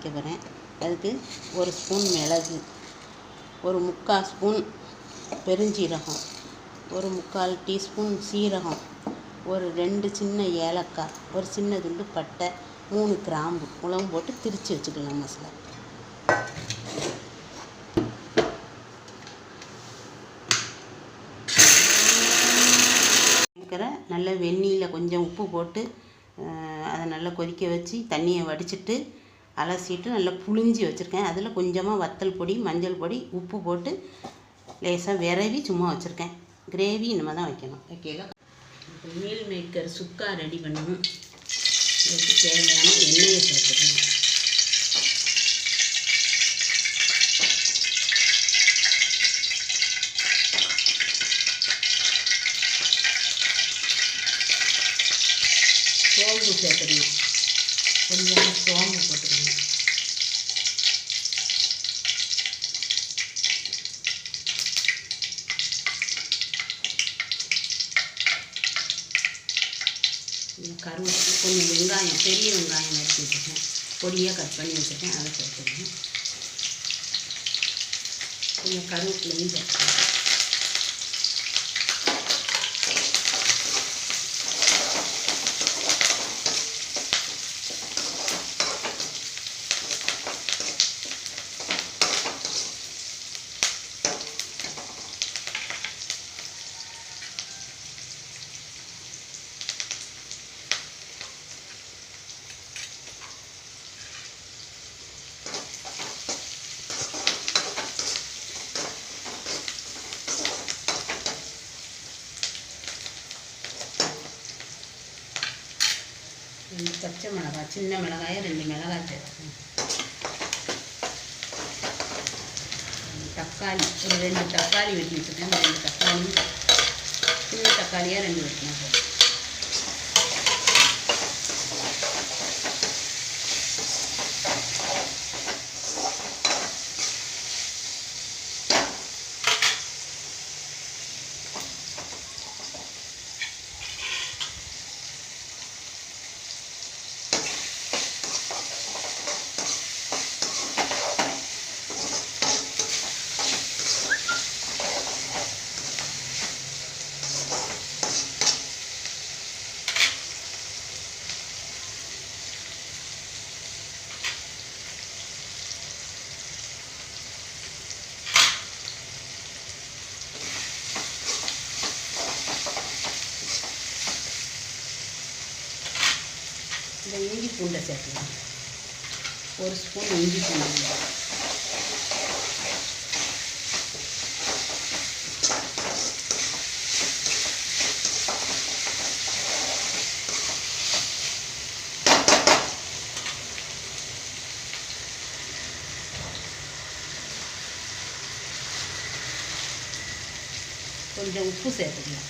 வைக்க போகிறேன் அதுக்கு ஒரு ஸ்பூன் மிளகு ஒரு முக்கால் ஸ்பூன் பெருஞ்சீரகம் ஒரு முக்கால் டீஸ்பூன் சீரகம் ஒரு ரெண்டு சின்ன ஏலக்காய் ஒரு சின்ன துண்டு பட்டை மூணு கிராம்பு உலகம் போட்டு திரித்து வச்சுக்கலாம் மசாலா. இருக்கிற நல்ல வெந்நீரில் கொஞ்சம் உப்பு போட்டு அதை நல்லா கொதிக்க வச்சு தண்ணியை வடிச்சிட்டு அலசிட்டு நல்லா புழிஞ்சி வச்சுருக்கேன். அதில் கொஞ்சமாக வத்தல் பொடி மஞ்சள் பொடி உப்பு போட்டு லேசாக விரவி சும்மா வச்சுருக்கேன். கிரேவி இனிமேல் தான் வைக்கணும். ஓகேவா இப்போ மீல் மேக்கர் சுக்கா ரெடி பண்ணணும். இதுக்கு தேவையான எண்ணெயை சேர்த்துக்கணும் சோம்பு சேர்த்துக்கணும் கொஞ்சம் சோம்பு போட்டுக்கணும் கருவேப்பிலை கொஞ்சம் வெங்காயம் பெரிய வெங்காயம் நறுக்கி வச்சுருக்கேன். பொடியாக கட் பண்ணி வச்சுருக்கேன். அதை சேர்த்துக்கணும். கொஞ்சம் கருவேப்பிலையும் சேர்த்துக்கணும் ரெண்டு பச்சை மிளகாய் சின்ன மிளகாயை ரெண்டு மிளகாய் சேர்த்துக்கணும் தக்காளி ஒரு ரெண்டு தக்காளி வெட்டி வச்சுருக்கேன் ரெண்டு தக்காளி. சின்ன தக்காளியாக ரெண்டு வெட்டினா போதும் இந்த இஞ்சி பூண்டை சேர்க்கலாம் ஒரு ஸ்பூன் இஞ்சி பூண்டு. கொஞ்சம் உப்பு சேர்த்துக்கலாம்.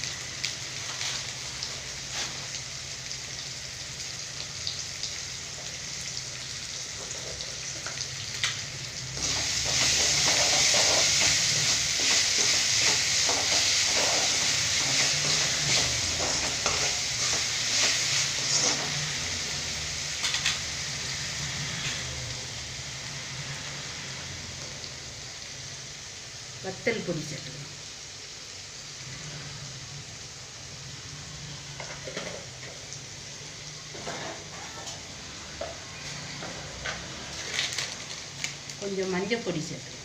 வத்தல் பொடி சேர்த்துக்கணும் கொஞ்சம் மஞ்சள் பொடி சேர்த்துக்கணும்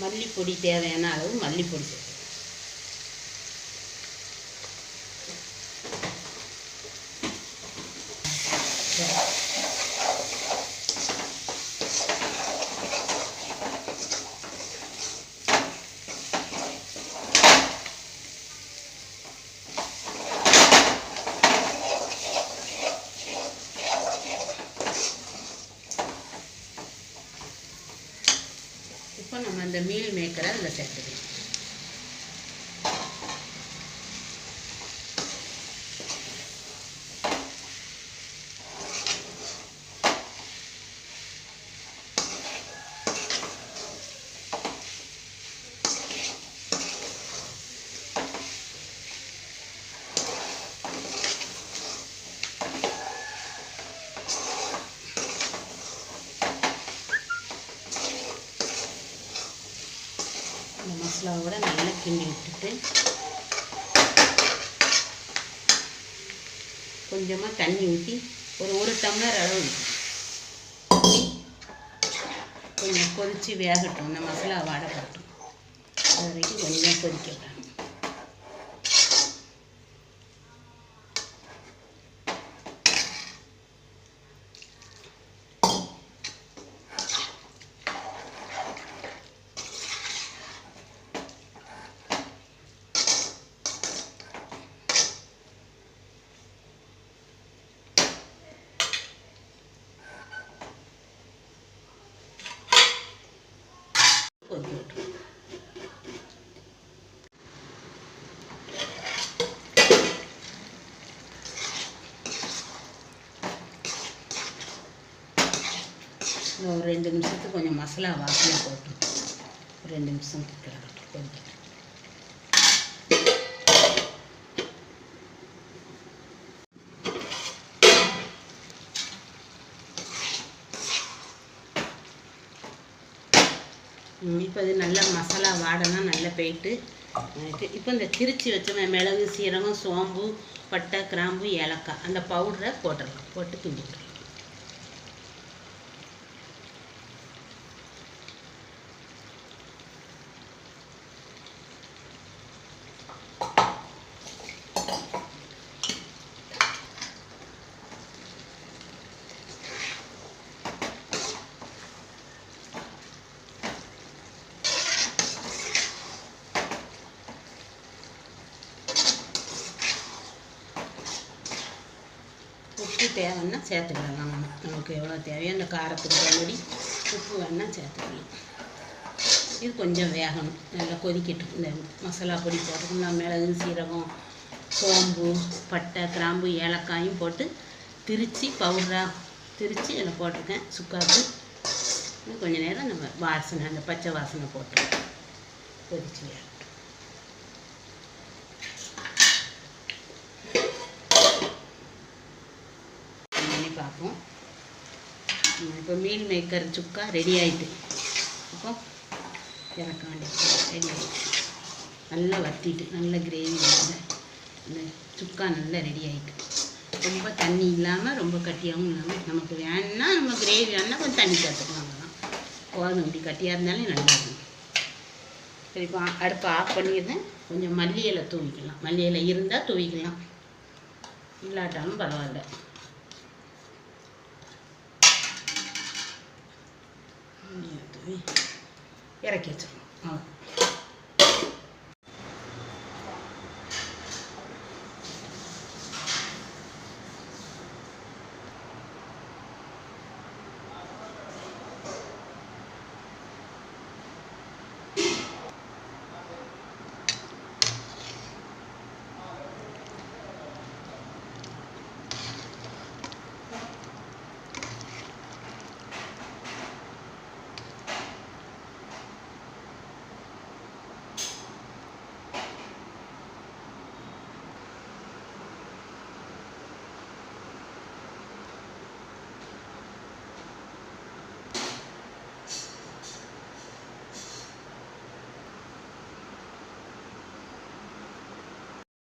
மல்லிப்பொடி தேவையான அளவு மல்லிப்பொடி சேர்த்துக்கலாம் இப்போ நம்ம அந்த மீல் மேக்கரை அதில் சேர்த்துக்கலாம் மசாலாவோட நல்லா கிண்டி விட்டுட்டு கொஞ்சமாக தண்ணி ஊற்றி ஒரு ஒரு டம்ளர் அளவு கொஞ்சம் கொதித்து வேகட்டும். இந்த மசாலா வாடை அது வரைக்கும் கொஞ்சம் கொதிக்க விடணும். கொதிக்க விட்டுரும் ஒரு ரெண்டு நிமிஷத்துக்கு கொஞ்சம் மசாலா வாசனை போட்டு ஒரு ரெண்டு நிமிஷம் கிட்ட கொஞ்சம். இப்போ இது நல்லா மசாலா வாடனா நல்லா போயிட்டு இப்போ இந்த திருச்சி வச்ச மிளகு சீரகம் சோம்பு பட்டை கிராம்பு ஏலக்காய் அந்த பவுடரை போட்டுடலாம் போட்டு கிண்டி உப்பு தேவைன்னா சேர்த்துக்கலாம் நம்ம நமக்கு எவ்வளோ தேவையோ அந்த காரத்துக்கு தகுந்தபடி உப்பு வேணால் சேர்த்துக்கலாம் இது கொஞ்சம் வேகணும் நல்லா கொதிக்கட்டும் இந்த மசாலா பொடி போட்டுக்கலாம் மிளகு சீரகம் சோம்பு பட்டை கிராம்பு ஏலக்காயும் போட்டு திரித்து பவுடராக திரித்து அதில் போட்டிருக்கேன் சுக்காப்பு இன்னும் கொஞ்ச நேரம் நம்ம வாசனை அந்த பச்சை வாசனை போட்டு கொதிச்சு வேகட்டும் பண்ணி பார்ப்போம். இப்போ மீல் மேக்கர் சுக்கா ரெடி ஆகிட்டு இப்போ இறக்க வேண்டியது ரெடி ஆகிட்டு நல்லா வத்திட்டு நல்ல கிரேவி வந்து இந்த சுக்கா நல்லா ரெடி ஆகிட்டு ரொம்ப தண்ணி இல்லாமல் ரொம்ப கட்டியாகவும் இல்லாமல் நமக்கு வேணுன்னா நம்ம கிரேவி வேணால் கொஞ்சம் தண்ணி சேர்த்துக்கலாம் அவ்வளோதான் போதும் இப்படி கட்டியாக இருந்தாலே நல்லா இருக்கும் சரி இப்போ அடுப்பை ஆஃப் பண்ணிடுறேன். கொஞ்சம் மல்லி இலை தூவிக்கலாம். மல்லி இலை இருந்தால் தூவிக்கலாம். இல்லாட்டாலும் பரவாயில்ல. இறக்கி வச்சிடணும் அவ்வளோ